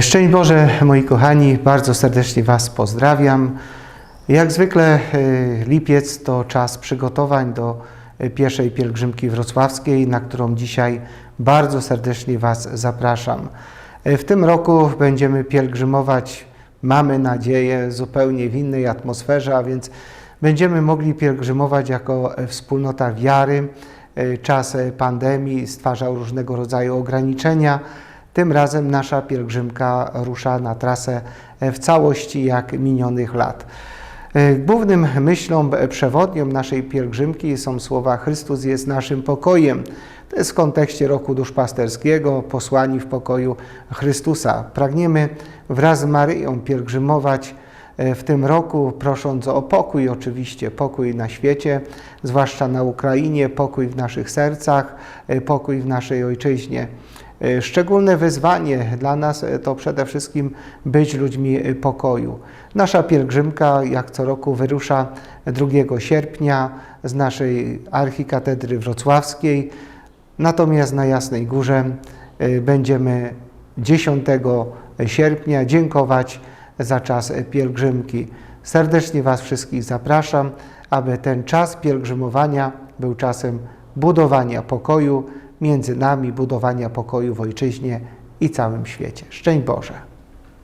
Szczęść Boże, moi kochani, bardzo serdecznie Was pozdrawiam. Jak zwykle e, lipiec to czas przygotowań do e, pierwszej pielgrzymki wrocławskiej, na którą dzisiaj bardzo serdecznie Was zapraszam. E, W tym roku będziemy pielgrzymować, mamy nadzieję, zupełnie w innej atmosferze, a więc będziemy mogli pielgrzymować jako wspólnota wiary. Czas pandemii stwarzał różnego rodzaju ograniczenia. Tym razem nasza pielgrzymka rusza na trasę w całości jak minionych lat. E, Głównym myślą e, przewodnią naszej pielgrzymki są słowa Chrystus jest naszym pokojem. To jest w kontekście roku duszpasterskiego, posłani w pokoju Chrystusa. Pragniemy wraz z Maryją pielgrzymować e, w tym roku, prosząc o pokój, oczywiście pokój na świecie, zwłaszcza na Ukrainie, pokój w naszych sercach, pokój w naszej ojczyźnie. E, Szczególne wyzwanie dla nas e, to przede wszystkim być ludźmi e, pokoju. Nasza pielgrzymka, jak co roku, wyrusza 2 sierpnia z naszej archikatedry wrocławskiej, natomiast na Jasnej Górze będziemy 10 sierpnia dziękować za czas pielgrzymki. Serdecznie Was wszystkich zapraszam, aby ten czas pielgrzymowania był czasem budowania pokoju między nami, budowania pokoju w ojczyźnie i całym świecie. Szczęść Boże!